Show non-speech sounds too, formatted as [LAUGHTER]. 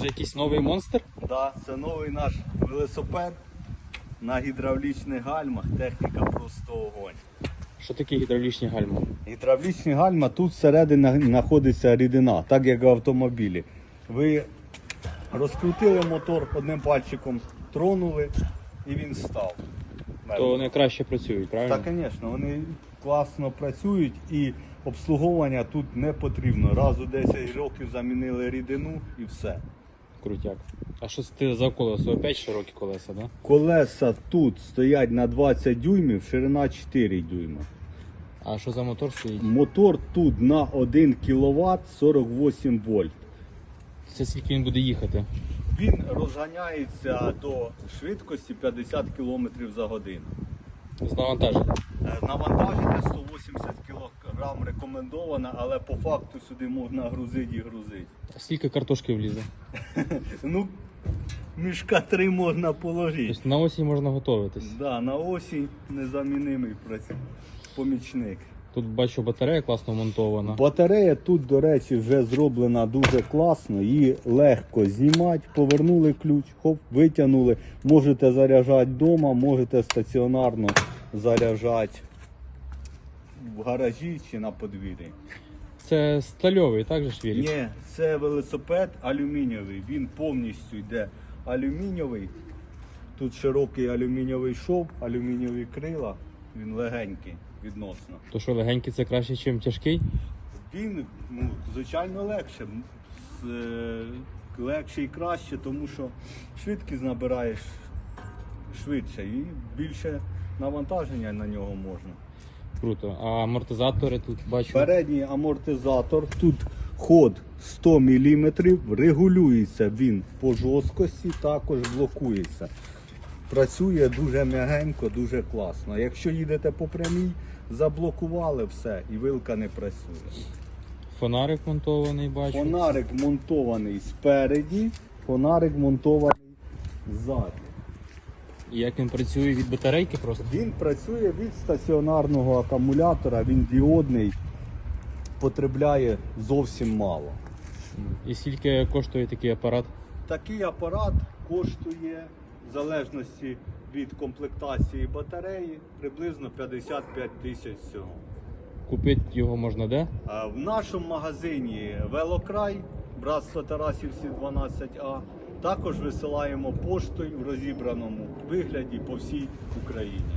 вже якийсь новий монстр? Да, це новий наш велосипед на гідравлічних гальмах. Техніка просто огонь. Що таке гідравлічні гальма? Гідравлічні гальма тут всередині знаходиться рідина, так як в автомобілі. Ви розкрутили мотор одним пальчиком, тронули і він став. То вони краще працюють, правильно? Так, звісно, вони класно працюють і обслуговування тут не потрібно. Раз у 10 років замінили рідину і все. Крутяк. А що це ти за колесо? Опять широкі колеса, да? Колеса тут стоять на 20 дюймів, ширина 4 дюйма. А що за мотор стоїть? Мотор тут на 1 кВт 48 вольт. Це скільки він буде їхати? Він розганяється до швидкості 50 км за годину. З навантаження. Е, Навантаження 180 кг рекомендовано, але по факту сюди можна грузити і грузити. А скільки картошки влізе? [LAUGHS] Ну, мішка три можна положити. Тобто на осінь можна готуватись. Да, на осінь незамінимий працю- помічник. Тут бачу батарея класно монтована. Батарея тут, до речі, вже зроблена дуже класно. Її легко знімати, повернули ключ, хоп, витягнули. Можете заряджати вдома, можете стаціонарно заряджати в гаражі чи на подвір'ї. Це стальовий, так же ж вірить? Ні, це велосипед алюмінієвий. Він повністю йде алюмінієвий. Тут широкий алюмінієвий шов, алюмінієві крила. Він легенький відносно. То що легенький це краще, ніж тяжкий? Він, ну, звичайно, легше. З, е, Легше і краще, тому що швидкість набираєш швидше і більше навантаження на нього можна. Круто. А амортизатори тут бачу. Передній амортизатор, тут ход 100 мм, регулюється він по жорсткості, також блокується. Працює дуже м'ягенько, дуже класно. Якщо їдете по прямій, заблокували все і вилка не працює. Фонарик монтований бачу. Фонарик монтований спереді, фонарик монтований ззаді. І як він працює від батарейки просто? Він працює від стаціонарного акумулятора, він діодний, потребляє зовсім мало. І скільки коштує такий апарат? Такий апарат коштує, в залежності від комплектації батареї, приблизно 55 тисяч всього. Купити його можна де? А В нашому магазині Велокрай, братство Тарасівці 12А. Також висилаємо поштою в розібраному вигляді по всій Україні.